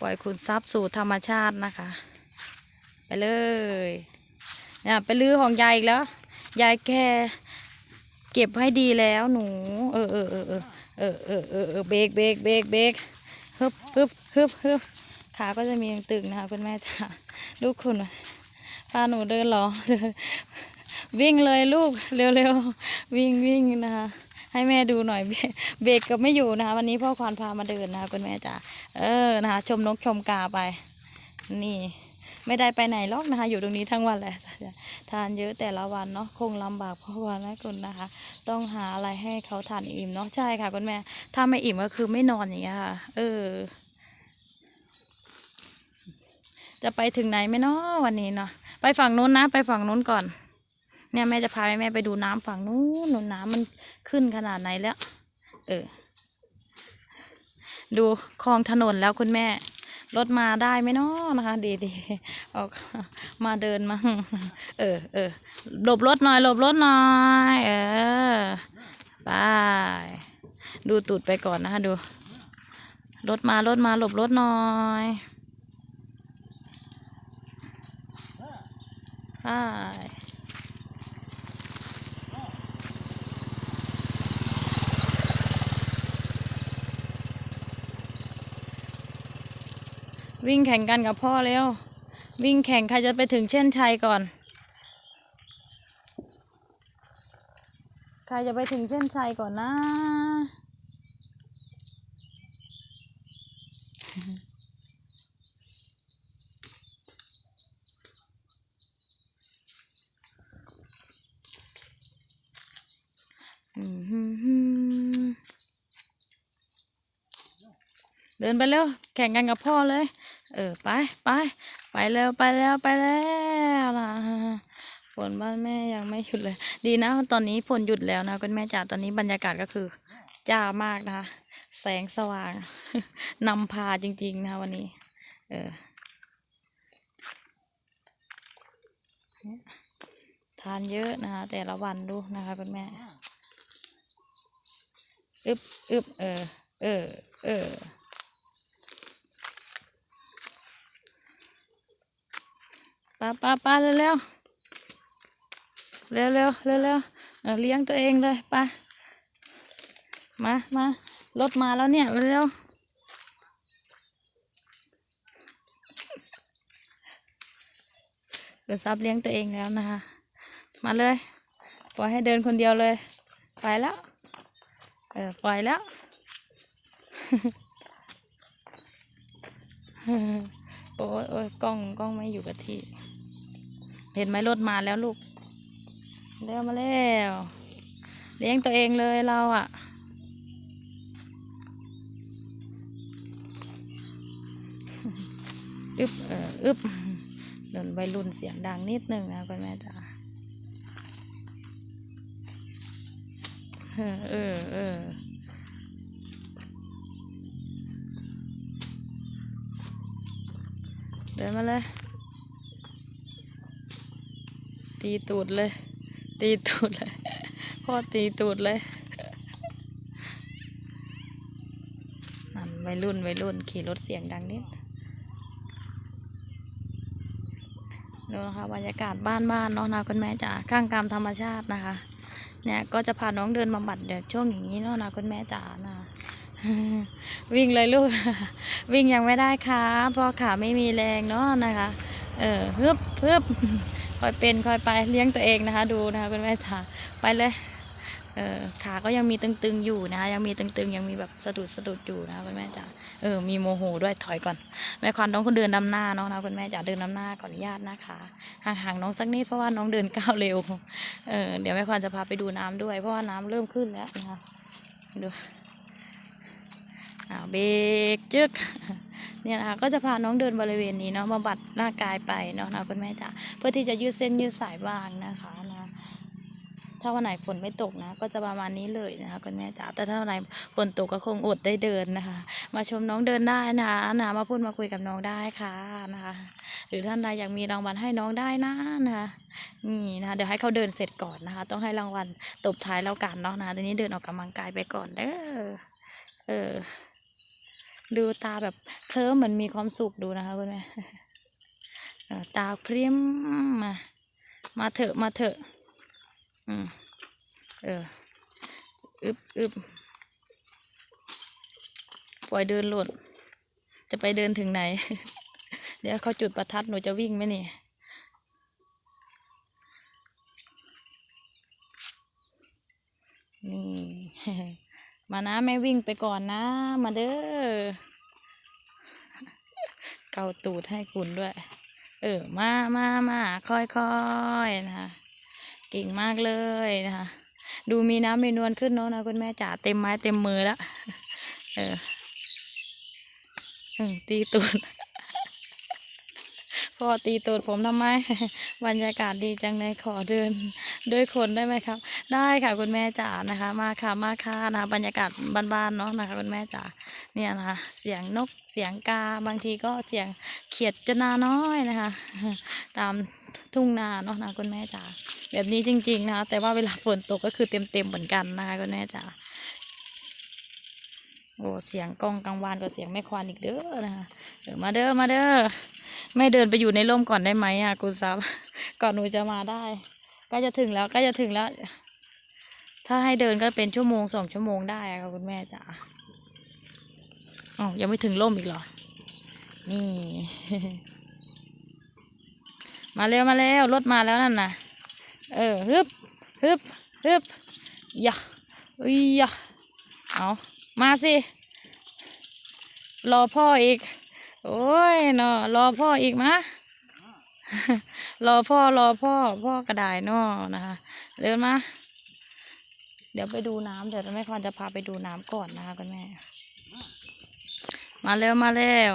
ปล่อยคุณทรัพย์สู่ธรรมชาตินะคะ ไปเลยเนี่ยไปลื้อของยายอีกแล้ว ยายแกเก็บให้ดีแล้วหนู เออเออเออเออเออเออเออเออเบรกเบรกเบรกเบรกฮึบฮึบฮึบฮึบขาก็จะมีตึงนะคะคุณแม่จ๋าลูกคุณพาหนูเดินหรอวิ่งเลยลูกเร็วๆวิ่งวิ่งนะคะ ให้แม่ดูหน่อยเบรกก็ไม่อยู่นะคะ วันนี้พ่อควานพามาเดินนะคะคุณแม่จ๋าเออนะคะ ชมนกชมกาไป นี่ ไม่ได้ไปไหนหรอกนะคะ อยู่ตรงนี้ทั้งวันแหละทานเยอะแต่ละวันเนาะคงลำบากเพราะว่านะคุณนะคะ ต้องหาอะไรให้เขาทานอิ่มเนาะใช่ค่ะคุณแม่ ถ้าไม่อิ่มก็คือไม่นอนอย่างเงี้ยค่ะ เออ จะไปถึงไหนไหมเนาะวันนี้เนาะไปฝั่งนู้นนะ ไปฝั่งนู้นก่อน เนี่ยแม่จะพาแม่ไปดูน้ำฝั่งนู้นนู้นน้ำมันขึ้นขนาดไหนแล้ว เออ ดูคลองถนนแล้วคุณแม่ รถมาได้ไหมนาะนะคะ ดีดีออกมาเดินมาเออเออหลบรถหน่อยหลบรถหน่อย เออไปดูตูดไปก่อนนะคะดู รถมารถมาหลบรถหน่อยไป วิ่งแข่งกันกับพ่อเร็ว วิ่งแข่งใครจะไปถึงเช่นชัยก่อน ใครจะไปถึงเช่นชัยก่อนนะ อืมฮึ่มฮึ่ม เดินไปเร็วแข่งกันกับพ่อเลย เออไปไปไปแล้วไปแล้วไปแล้วนะฝนบ้านแม่ยังไม่หยุดเลย ดีนะตอนนี้ฝนหยุดแล้วนะคุณแม่จ๋าตอนนี้บรรยากาศก็คือจ้ามากนะคะแสงสว่างนำพาจริงๆนะคะวันนี้ เออทานเยอะนะคะแต่ละวันดูนะคะคุณแม่ อึบอึบเออ เออ เออ ป้าป้าป้าเร็วเร็วเร็วเร็วเร็วเร็วเลี้ยงตัวเองเลยป้ามามา รถมาแล้วเนี่ย เร็วเดี๋ยวซับเลี้ยงตัวเองแล้วนะคะ มาเลย ปล่อยให้เดินคนเดียวเลย ไปแล้ว เออ ปล่อยแล้วโอ้ยโอ้ยกล้องกล้องไม่อยู่กับที่ เห็นไหมรถมาแล้วลูกเร็วมาแล้วเลี้ยงตัวเองเลยเราอะ่ะ อึบเอออึบเดินวัยรุ่นเสียงดังนิดนึงนะคุณแม่จ๋าเออเออเออเดินมาเลย ตีตูดเลย ตีตูดเลย พ่อตีตูดเลยนั่นวัยรุ่นวัยรุ่นขี่รถเสียงดังนิดดูนะคะบรรยากาศบ้านบ้านๆเนาะนะคุณแม่จ๋าข้างกามธรรมชาตินะคะ เนี่ยก็จะพาน้องเดินบำบัดเดี๋ยวช่วงอย่างนี้เนาะนะคุณแม่จ๋านะวิ่งเลยลูก วิ่งยังไม่ได้ค่ะเพราะขาไม่มีแรงเนาะนะคะ เออฮึบฮึบ คอยเป็นคอยไปเลี้ยงตัวเองนะคะ ดูนะคะคุณแม่จ๋าไปเลยเออขาก็ยังมีตึงๆอยู่นะคะยังมีตึงๆ ยังมีแบบสะดุดสะดุดอยู่นะคะคุณแม่จ๋าเออมีโมโหด้วยถอยก่อน แม่ควันน้องคนเดินนำหน้าเนาะนะคุณแม่จ๋าเดินนำหน้าขออนุญาตนะคะห่างๆน้องสักนิดเพราะว่าน้องเดินก้าวเร็วเออเดี๋ยวแม่ควันจะพาไปดูน้ำด้วย เพราะว่าน้ำเริ่มขึ้นแล้วนะคะดู อ่าเบรกจึกเนี่ยนะคะก็จะพาน้องเดินบริเวณนี้เนาะบำบัดร่างกายไปเนาะนะคุณแม่จ๋าเพื่อที่จะยืดเส้นยืดสายบ้างนะคะนะถ้าวันไหนฝนไม่ตกนะ ก็จะประมาณนี้เลยนะคะคุณแม่จ๋าแต่ถ้าวันไหนฝนตกก็คงอดได้เดินนะคะ มาชมน้องเดินได้นะนะมาพูดมาคุยกับน้องได้ค่ะนะคะ หรือท่านใดอยากมีรางวัลให้น้องได้นะนะคะนี่นะคะเดี๋ยวให้เขาเดินเสร็จก่อนนะคะ ต้องให้รางวัลตบท้ายแล้วกันเนาะนะทีนี้เดินออกกำลังกายไปก่อนเด้อเออ ดูตาแบบเคลิ้มเหมือนมีความสุขดูนะคะคุณแม่ตาเพริมมา มาเถอะมาเถอะ อืม เออ อึบอึบปล่อยเดินหล่น จะไปเดินถึงไหน เดี๋ยวเขาจุดประทัดหนูจะวิ่งไหมนี่นี่ มานะแม่วิ่งไปก่อนนะ มาเด้อ เกาตูดให้คุณด้วย เออ มามามาค่อยๆนะคะเก่งมากเลยนะคะ ดูมีน้ำมีนวลขึ้นเนาะนะคุณแม่จ๋าเต็มไม้เต็มมือแล้วเออตีตูดพ่อตีตูดผมทำไม บรรยากาศดีจังเลยขอเดิน ด้วยคนได้ไหมครับ ได้ค่ะคุณแม่จ๋านะคะ มาค่ะมาค่ะนะบรรยากาศบ้านๆเนาะนะคะ คุณแม่จ๋าเนี่ยนะคะเสียงนกเสียงกาบางทีก็เสียงเขียดจะนาน้อยนะคะ ตามทุ่งนาเนาะนะคุณแม่จ๋าแบบนี้จริง ๆนะคะ แต่ว่าเวลาฝนตกก็คือเต็มๆเหมือนกันนะคะคุณแม่จ๋าโอ้เสียงกล้องกลางวานกับเสียงแม่ควานอีกเด้อนะคะเดี๋ยวมาเด้อมาเด้อแม่เดินไปอยู่ในร่มก่อนได้ไหมอะคุณซับก่อนหนูจะมาได้ ก็จะถึงแล้วก็จะถึงแล้ว ถ้าให้เดินก็เป็นชั่วโมงสองชั่วโมงได้ค่ะคุณแม่จ๋าอ๋อยังไม่ถึงร่มอีกเหรอ นี่ มาเร็วมาแล้วรถมาแล้วนั่นนะเออฮึบฮึบฮึบยะอุ้ยยะเอามาสิ รอพ่ออีก โอ้ยเนาะรอพ่ออีกมะ รอพ่อรอพ่อพ่อกระดายนอนะคะเดินมาเดี๋ยวไปดูน้ำเดี๋ยวแม่ควรจะพาไปดูน้ำก่อนนะคะคุณแม่ มาเร็วมาเร็ว